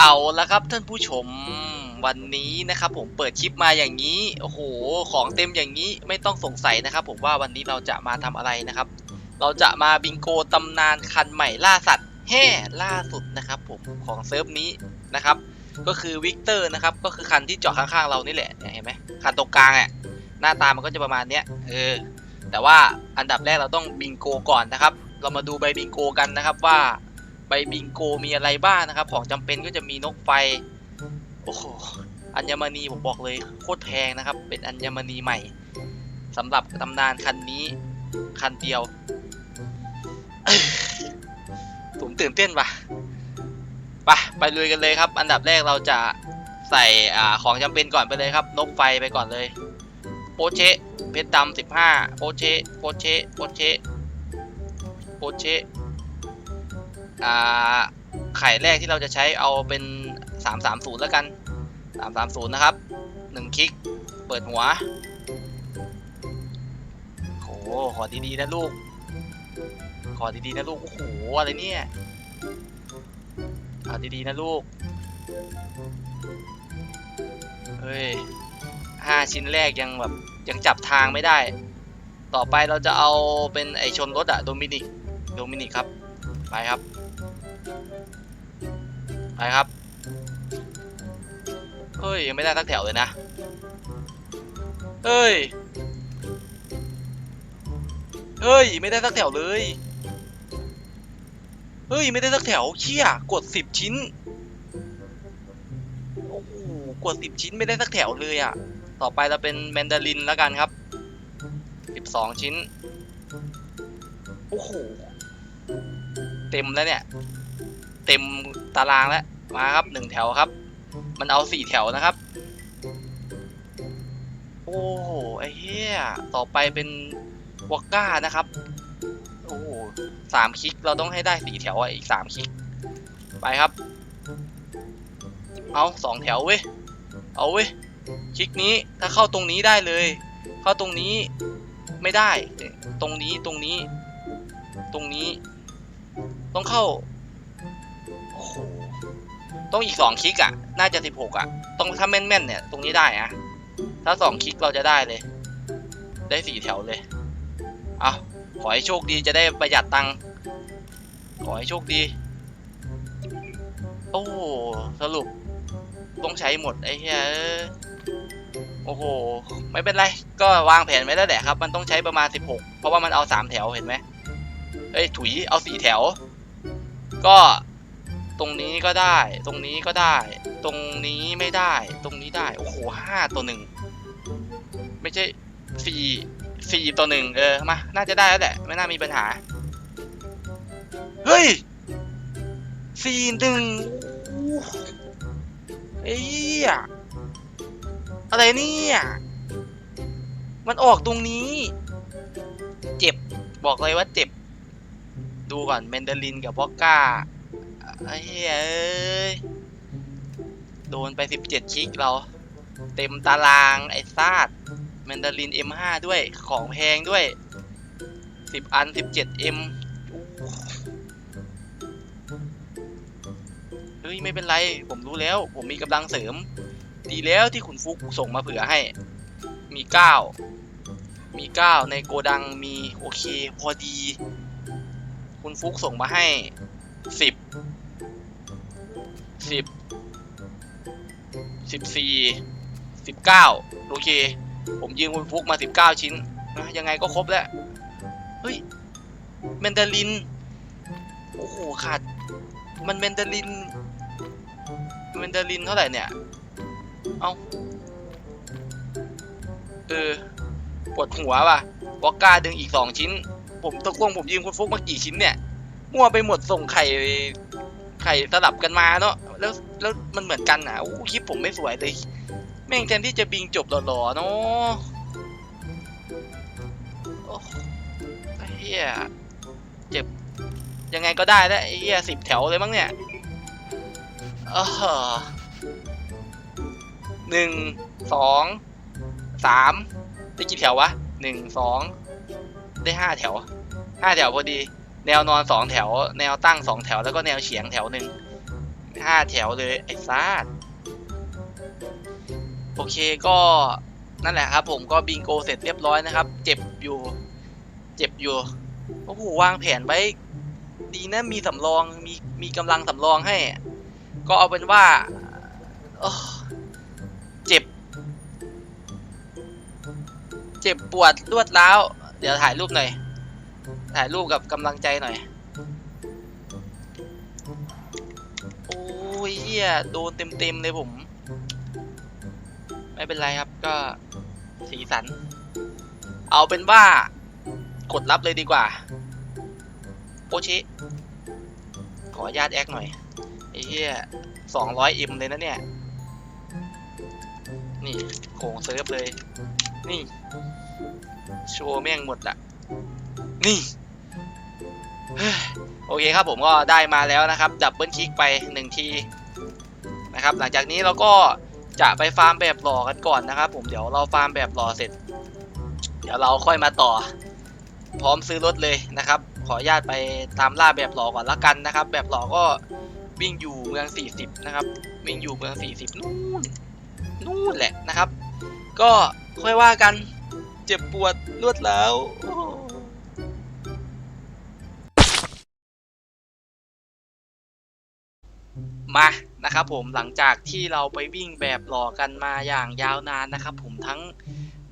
เอาละครับท่านผู้ชมวันนี้นะครับผมเปิดคลิปมาอย่างนี้โอ้โหของเต็มอย่างนี้ไม่ต้องสงสัยนะครับ ผมว่าวันนี้เราจะมาทำอะไรนะครับ เราจะมาบิงโกตำนานคันใหม่ล่าสัตว์แห่ล่าสุดนะครับ ผมของเซิร์ฟนี้นะครับ ก็คือวิกเตอร์นะครับก็คือคันที่จาะข้างๆเรานี่แหละเนี่ยเห็นไหมคันตรงกลางอะหน้าตามันก็จะประมาณเนี้ยเออแต่ว่าอันดับแรกเราต้องบิงโกก่อนนะครับ เรามาดูใบบิงโกกันนะครับว่า ใบบิงโกมีอะไรบ้างนะครับ ของจำเป็นก็จะมีนกไฟโอ้โหอัญมณีผมบอกเลยโคตรแพงนะครับ เป็นอัญมณีใหม่สำหรับตำนานคันนี้คันเดียวผมตื่นเต้นว่ะไปไปลุยกันเลยครับ อันดับแรกเราจะใส่อ่าของจำเป็นก่อนไปเลยครับ นกไฟไปก่อนเลย โปเชเพชรดำสิบห้าโปเชโปเชโปเชโปเช อ่าไข่แรกที่เราจะใช้เอาเป็น 330 แล้วกัน 330 นะครับ 1 คลิก เปิดหัว โห ขอดีๆนะลูก ขอดีๆนะลูก โอ้โห อะไรเนี่ยเอดีๆนะลูก เฮ้ยห้าชิ้นแรกยังแบบ ยังจับทางไม่ได้ ต่อไปเราจะเอาเป็นไอชนรถอะโดมินิก โดมินิกครับ ไปครับ ไปครับ เฮ้ย ยังไม่ได้สักแถวเลยนะ เฮ้ย เฮ้ย ไม่ได้สักแถวเลย เฮ้ย ไม่ได้สักแถวเชี่ยกดสิบชิ้น โอ้โห กดสิบชิ้นไม่ได้สักแถวเลยอะ่ะ ต่อไปเราเป็นแมนดารินแล้วกันครับสิบสองชิ้น โอ้โห เต็มแล้วเนี่ย เต็ม ตารางแล้วมาครับหนึ่งแถวครับ มันเอาสี่แถวนะครับ โอ้โหไอ้เหี้ยต่อไปเป็นวอกก้านะครับ โอ้โหสามคลิกเราต้องให้ได้สี่แถวอีกสามคลิก ไปครับ เอาสองแถวเว้ย เอาเว้ย คลิกนี้ถ้าเข้าตรงนี้ได้เลย เข้าตรงนี้ไม่ได้ ตรงนี้ตรงนี้ ตรงนี้ ต้องเข้า ต้องอีกสองคลิกอะ น่าจะสิบหกอะ ต้องถ้าแม่นๆเนี่ย ตรงนี้ได้อะถ้าสองคลิกเราจะได้เลย ได้สี่แถวเลย เอาขอให้โชคดีจะได้ประหยัดตังค์ ขอให้โชคดี โอ้สรุป ต้องใช้หมดไอ้เหี้ยโอ้โห ไม่เป็นไร ก็วางแผนไว้แล้วแหละครับ มันต้องใช้ประมาณ 16 เพราะว่ามันเอา 3 แถวเห็นไหมเอ้ย ถุย เอา 4 แถว ก็ ตรงนี้ก็ได้ ตรงนี้ก็ได้ ตรงนี้ไม่ได้ ตรงนี้ได้ โอ้โหห้าตัวหนึ่ง ไม่ใช่สี่สี่ตัวหนึ่งเออ มา น่าจะได้แล้วแหละ ไม่น่ามีปัญหา เฮ้ยสี่หนึ่งเอ้ยอะไรเนี่ย มันออกตรงนี้ เจ็บ บอกเลยว่าเจ็บ ดูก่อน เมนเดลินกับวอกก้า ไอ้เฮ้ยเอ้ยโดนไป17ชิกเรา เต็มตารางไอ้ซาดแมนดาริน M5 ด้วยของแพงด้วย10อัน 17M เฮ้ย ไม่เป็นไร ผมรู้แล้ว ผมมีกำลังเสริม ดีแล้วที่คุณฟุกส่งมาเผื่อให้ มี9มี9ในโกดังมีโอเค พอดี คุณฟุกส่งมาให้10 สิบสิบสี่สิบเก้าโอเค ผมยืมคุณฟุกมาสิบเก้าชิ้นนะยังไงก็ครบแล้ว เฮ้ยแมนดาริน โอ้โหขาด มันแมนดารินแมนดารินเท่าไหร่เนี่ย เอาเออปวดหัวว่ะวอกก้าดึงอีกสองชิ้น ผมตะกลงผมยืมคุณฟุกมากี่ชิ้นเนี่ย มั่วไปหมดส่งไข่ ข่สลับกันมาเนาะแล้วแล้วมันเหมือนกันอะอู้คลิปผมไม่สวยเลยแม่งแทนที่จะบิงจบหล่อๆเนาะโอ้อเฮียเจ็บยังไงก็ได้แล้วเฮียสิบแถวเลยมั้งเนี่ยเออหนึ่งสองสามได้กี่แถววะหนึ่งสองได้ห้าแถวห้าแถวพอดี แนวนอนสองแถว แนวตั้งสองแถวแล้วก็แนวเฉียงแถวหนึ่งห้าแถวเลยไอ้ซาดโอเคก็นั่นแหละครับ ผมก็บิงโกเสร็จเรียบร้อยนะครับ เจ็บอยู่ เจ็บอยู่โอ้โหวางแผนไว้ดีนะมีสำรองมีมีกำลังสำรองให้ ก็เอาเป็นว่าเจ็บ เจ็บปวดรวดร้าว เดี๋ยวถ่ายรูปหน่อย ถ่ายรูปกับกำลังใจหน่อย โอ้ยเฮียโดนเต็มๆเลยผม ไม่เป็นไรครับก็สีสัน เอาเป็นว่า กดรับเลยดีกว่า โปชิ ขออนุญาตแอคหน่อย ไอ้เหี้ยสองร้อยอิมเลยนะเนี่ย นี่โขงเซิร์ฟเลย นี่ โชว์แม่งหมดอะ นี่โอเคครับผมก็ได้มาแล้วนะครับ ดับเบิลคลิกไปหนึ่งทีนะครับ หลังจากนี้เราก็จะไปฟาร์มแบบหล่อกันก่อนนะครับ ผมเดี๋ยวเราฟาร์มแบบหล่อเสร็จ เดี๋ยวเราค่อยมาต่อ พร้อมซื้อรถเลยนะครับ ขออนุญาตไปตามล่าแบบหล่อก่อนละกันนะครับ แบบหล่อก็วิ่งอยู่เมือง 40 นะครับ วิ่งอยู่เมือง 40 นู่นนู่นแหละนะครับ ก็ค่อยว่ากันเจ็บปวดรวดแล้วโอ้ มานะครับผมหลังจากที่เราไปวิ่งแบบหล่อกันมาอย่างยาวนานนะครับ ผมทั้ง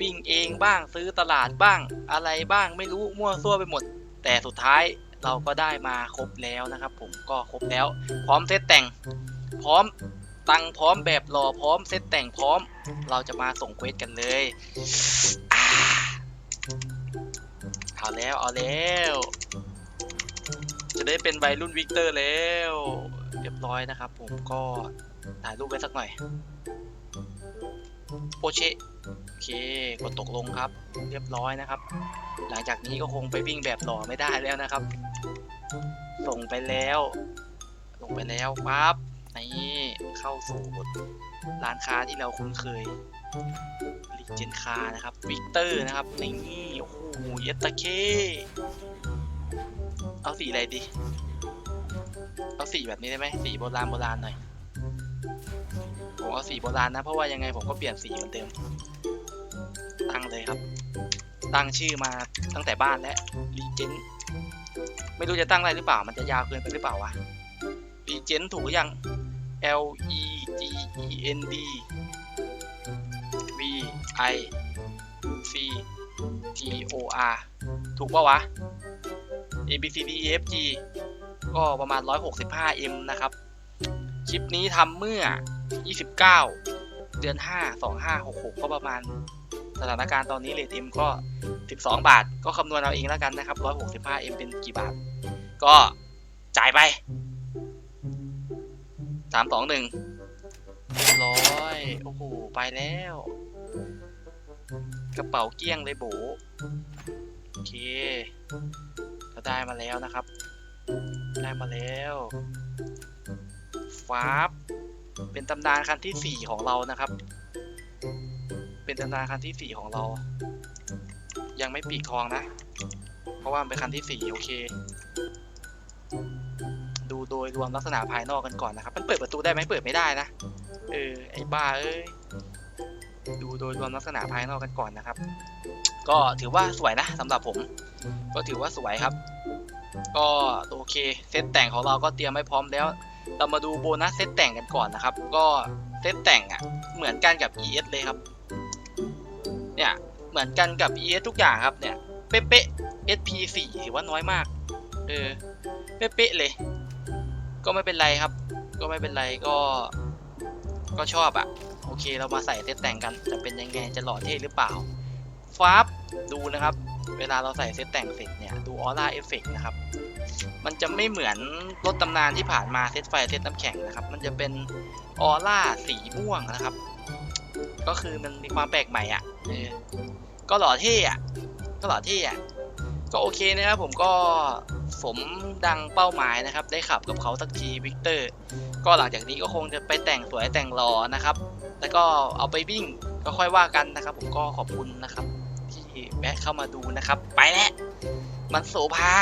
วิ่งเองบ้างซื้อตลาดบ้างอะไรบ้างไม่รู้มั่วซั่วไปหมด แต่สุดท้ายเราก็ได้มาครบแล้วนะครับ ผมก็ครบแล้ว พร้อมเซตแต่ง พร้อมตังพร้อมแบบรอพร้อมเซตแต่งพร้อม เราจะมาส่งเควสกันเลยอเอาแล้วเอาแล้ว จะได้เป็นวัยรุ่นวิกเตอร์แล้ว เรียบร้อยนะครับ ผมก็ถ่ายรูปไว้สักหน่อยโอเชโอเคกดตกลงครับ เรียบร้อยนะครับ หลังจากนี้ก็คงไปวิ่งแบบหล่อไม่ได้แล้วนะครับ ส่งไปแล้ว ลงไปแล้วปั๊บนี่เข้าสู่ร้านค้าที่เราคุ้นเคยลิเจนคานะครับวิกเตอร์นะครับนี่โอ้โหเยตตาเค เอาสีอะไรดี เอาสีแบบนี้ได้ไหมสีโบราณโบราณหน่อยผมเอาสีโบราณนะ เพราะว่ายังไงผมก็เปลี่ยนสีเหมือนเดิม ตั้งเลยครับ ตั้งชื่อมาตั้งแต่บ้านและรีเจนไม่รู้จะตั้งอะไรหรือเปล่า มันจะยาวเกินไปหรือเปล่าวะรีเจนถูกหรือยัง L E G E N D V I C G O R ถูกปะวะ A B C D E F G ก็ประมาณ 165 M นะครับ คลิปนี้ทำเมื่อ 29 เดือน 5 2566 ก็ประมาณสถานการณ์ตอนนี้เลท M ก็ 12 บาท ก็คำนวณเอาเองแล้วกันนะครับ 165 M เป็นกี่บาท ก็จ่ายไป 3 2 1เรียบร้อย โอ้โห ไปแล้ว กระเป๋าเกี้ยงเลยโบโอเค ก็ได้มาแล้วนะครับ ได้มาแล้วฟาบเป็นตำนานคันที่สี่ของเรานะครับ เป็นตำนานคันที่สี่ของเรา ยังไม่ปีกทองนะ เพราะว่ามันเป็นคันที่สี่โอเค ดูโดยรวมลักษณะภายนอกกันก่อนนะครับ มันเปิดประตูได้ไหมเปิดไม่ได้นะ เออ ไอ้บ้าเอ้ย ดูโดยรวมลักษณะภายนอกกันก่อนนะครับ ก็ถือว่าสวยนะสำหรับผม ก็ถือว่าสวยครับ ก็โอเคเซตแต่งของเราก็เตรียมไว้พร้อมแล้ว เรามาดูโบนัสเซตแต่งกันก่อนนะครับ ก็เซตแต่งอะเหมือนกันกับ ES เลยครับ เนี่ยเหมือนกันกับ ES ทุกอย่างครับเนี่ยเป๊ะๆ SP 4ถือว่าน้อยมากเออเป๊ะๆเลย ก็ไม่เป็นไรครับ ก็ไม่เป็นไรก็ก็ชอบอะ่ะโอเคเรามาใส่เซตแต่งกันจะเป็นยังไงจะหล่อเท่หรือเปล่า ฟับดูนะครับ เวลาเราใส่เซตแต่งเสร็จเนี่ย ดูออร่าเอฟเฟกนะครับ มันจะไม่เหมือนรถตำนานที่ผ่านมาเซตไฟเซตน้ำแข็งนะครับ มันจะเป็นออร่าสีม่วงนะครับ ก็คือมันมีความแปลกใหม่อะเออก็หล่อเท่อะก็หล่อเท่อะก็โอเคนะครับผมก็สมดังเป้าหมายนะครับ ได้ขับกับเขาสักทีวิกเตอร์ ก็หลังจากนี้ก็คงจะไปแต่งสวยแต่งรอนะครับ แล้วก็เอาไปวิ่งก็ค่อยว่ากันนะครับ ผมก็ขอบคุณนะครับ แวะเข้ามาดูนะครับ ไปแล้วมันโสภา